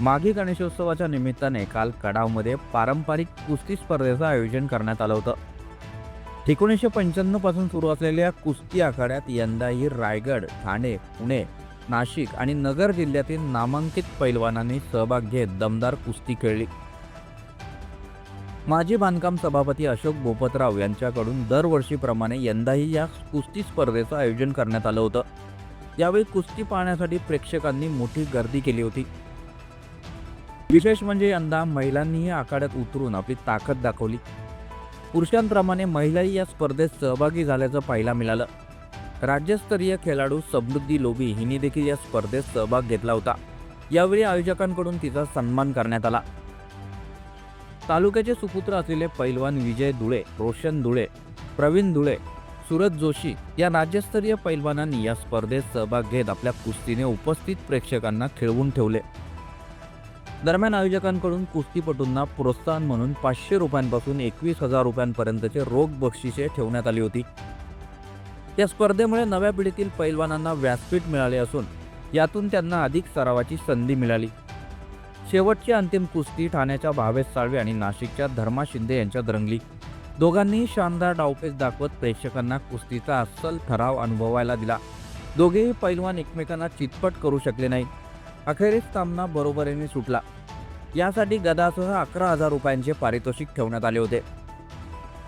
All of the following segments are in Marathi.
माघी गणेशोत्सवाच्या निमित्ताने काल कडावमध्ये पारंपरिक कुस्ती स्पर्धेचं आयोजन करण्यात आलं होतं. एकोणीसशे पंच्याण्णवपासून सुरू असलेल्या कुस्ती आखाड्यात यंदाही रायगड ठाणे पुणे नाशिक आणि नगर जिल्ह्यातील नामांकित पैलवानांनी सहभाग घेत दमदार कुस्ती खेळली. माजी बांधकाम सभापती अशोक बोपतराव यांच्याकडून दरवर्षीप्रमाणे यंदाही या कुस्ती स्पर्धेचं आयोजन करण्यात आलं होतं. यावेळी कुस्ती पाहण्यासाठी प्रेक्षकांनी मोठी गर्दी केली होती. विशेष म्हणजे यंदा महिलांनीही आखाड्यात उतरून आपली ताकद दाखवली. पुरुषांप्रमाणे महिलाही या स्पर्धेत सहभागी झाल्याचं पाहायला मिळालं. राज्यस्तरीय खेळाडू समृद्धी लोबी हिने देखील या स्पर्धेत सहभाग घेतला होता. यावेळी आयोजकांकडून तिचा सन्मान करण्यात आला. तालुक्याचे सुपुत्र असलेले पैलवान विजय धुळे रोशन धुळे प्रवीण धुळे सुरज जोशी या राज्यस्तरीय पैलवानांनी या स्पर्धेत सहभाग घेत आपल्या कुस्तीने उपस्थित प्रेक्षकांना खेळवून ठेवले. दरम्यान आयोजकांकडून कुस्तीपटूंना प्रोत्साहन म्हणून पाचशे रुपयांपासून एकवीस हजार रुपयांपर्यंतचे रोख बक्षिसे ठेवण्यात आली होती. या स्पर्धेमुळे नव्या पिढीतील पैलवानांना व्यासपीठ मिळाले असून यातून त्यांना अधिक सरावाची संधी मिळाली. शेवटची अंतिम कुस्ती ठाण्याच्या भावेश साळवे आणि नाशिकच्या धर्मा शिंदे यांच्यात रंगली. दोघांनीही शानदार डावपेच दाखवत प्रेक्षकांना कुस्तीचा अस्सल ठराव अनुभवायला दिला. दोघेही पैलवान एकमेकांना चितपट करू शकले नाही अखेरीस सामना बरोबरीने सुटला. यासाठी गदासह अकरा हजार रुपयांचे पारितोषिक ठेवण्यात आले होते.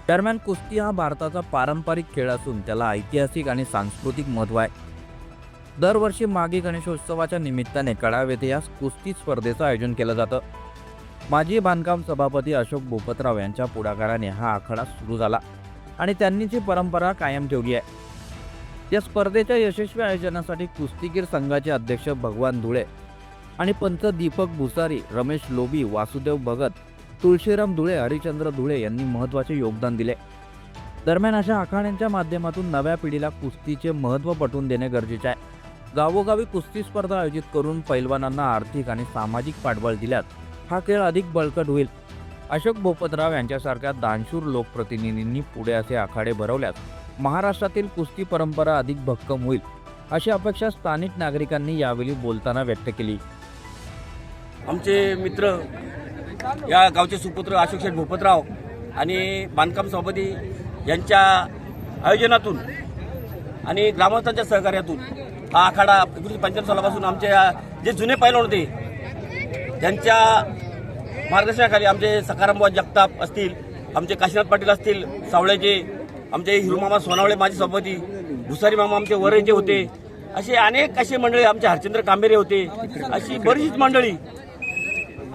दरम्यान कुस्ती हा भारताचा पारंपरिक खेळ असून त्याला ऐतिहासिक आणि सांस्कृतिक महत्त्व आहे. दरवर्षी मागे गणेशोत्सवाच्या निमित्ताने कडाव येथे या कुस्ती स्पर्धेचं आयोजन केलं जातं. माजी बांधकाम सभापती अशोक बोपतराव यांच्या पुढाकाराने हा आखाडा सुरू झाला आणि त्यांनी जी परंपरा कायम ठेवली आहे. या स्पर्धेच्या यशस्वी आयोजनासाठी कुस्तीगीर संघाचे अध्यक्ष भगवान धुळे आणि पंच दीपक भुसारी रमेश लोबी वासुदेव भगत तुळशीराम धुळे हरिचंद्र धुळे यांनी महत्त्वाचे योगदान दिले. दरम्यान अशा आखाड्यांच्या माध्यमातून नव्या पिढीला कुस्तीचे महत्त्व पटवून देणे गरजेचे आहे. गावोगावी कुस्ती स्पर्धा आयोजित करून पैलवानांना आर्थिक आणि सामाजिक पाठबळ दिल्यास हा खेळ अधिक बळकट होईल. अशोक बोपतराव यांच्यासारख्या दानशूर लोकप्रतिनिधींनी पुढे असे आखाडे भरवल्यास महाराष्ट्रातील कुस्ती परंपरा अधिक भक्कम होईल अशी अपेक्षा स्थानिक नागरिकांनी यावेळी बोलताना व्यक्त केली. आमचे मित्र या गावचे सुपुत्र अशोक शेठ भूपतराव आणि बांधकाम सभापती यांच्या आयोजनातून आणि ग्रामस्थांच्या सहकार्यातून हा आखाडा एकोणीसशे पंच्याण्णव सालापासून आमच्या जे जुने पैलवान होते त्यांच्या मार्गदर्शनाखाली आमचे सकारामबाद जगताप असतील आमचे काशीनाथ पाटील असतील सावळ्याचे आमचे हिरुमामा सोनावळे माझे सभापती भुसारी मामा आमचे वरेचे होते असे अनेक असे मंडळी आमचे हरचंद्र कांबेरे होते अशी बरीच मंडळी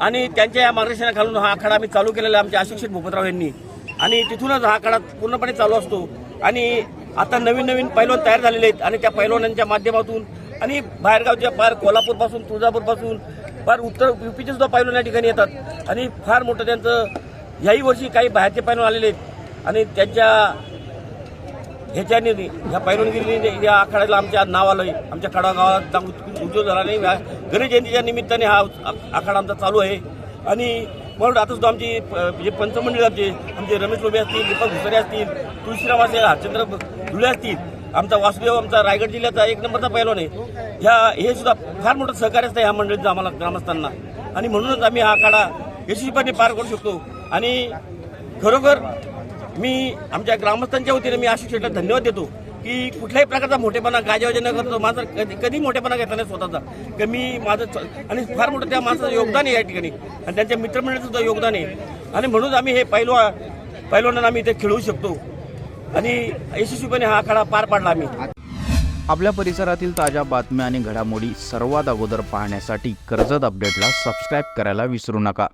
आणि त्यांच्या या मार्गदर्शनाखालून हा आखाडा आम्ही चालू केलेला आहे आमच्या अशोक भूपतराव यांनी. आणि तिथूनच हा आखाडा पूर्णपणे चालू असतो. आणि आता नवीन नवीन पैलवान तयार झालेले आहेत आणि त्या पैलवानांच्या माध्यमातून आणि बाहेरगावच्या पार कोल्हापूरपासून तुळजापूरपासून फार उत्तर युपीचे सुद्धा पैलवान या ठिकाणी येतात. आणि फार मोठं त्यांचं याही वर्षी काही बाहेरचे पैलवान आलेले आहेत. आणि त्यांच्या ह्याच्याने ह्या पैलवानगिरीने या आखाड्याला आमच्या नाव आलंय. आमच्या खडा गावात चांगलं उद्योग झाला नाही. गणेश जयंतीच्या निमित्ताने हा आखाडा आमचा चालू आहे. आणि म्हणून आता सुद्धा आमची जे पंचमंडळी आमचे आमचे रमेश लोबे असतील दीपक भुसरे असतील तुळशीराम असेल हरचंद्र धुळे असतील आमचा वासुदेव आमचा रायगड जिल्ह्याचा एक नंबरचा पैलवान आहे. ह्या हे सुद्धा फार मोठं सहकार्य असतं ह्या मंडळीचं आम्हाला ग्रामस्थांना. आणि म्हणूनच आम्ही हा आखाडा यशस्वीपणे पार करू शकतो. आणि खरोखर मी आमच्या ग्रामस्थांच्या वतीने मी आशिष शेटला धन्यवाद देतो की कुठल्याही प्रकारचा मोठेपणा गाजावाजा न करतो माझा कधी कधी मोठेपणा घेतला नाही स्वतःचा. की मी माझं च- आणि फार मोठं त्या माणसाचं योगदान आहे या ठिकाणी. आणि त्यांच्या मित्रमंडळाचं सुद्धा योगदान आहे. आणि म्हणून आम्ही हे पैलवा पैलवानांना आम्ही इथे खेळवू शकतो. आणि यशस्वीपणे हा आखाडा पार पाडला आम्ही. आपल्या परिसरातील ताज्या बातम्या आणि घडामोडी सर्वात अगोदर पाहण्यासाठी कर्जत अपडेटला सबस्क्राईब करायला विसरू नका.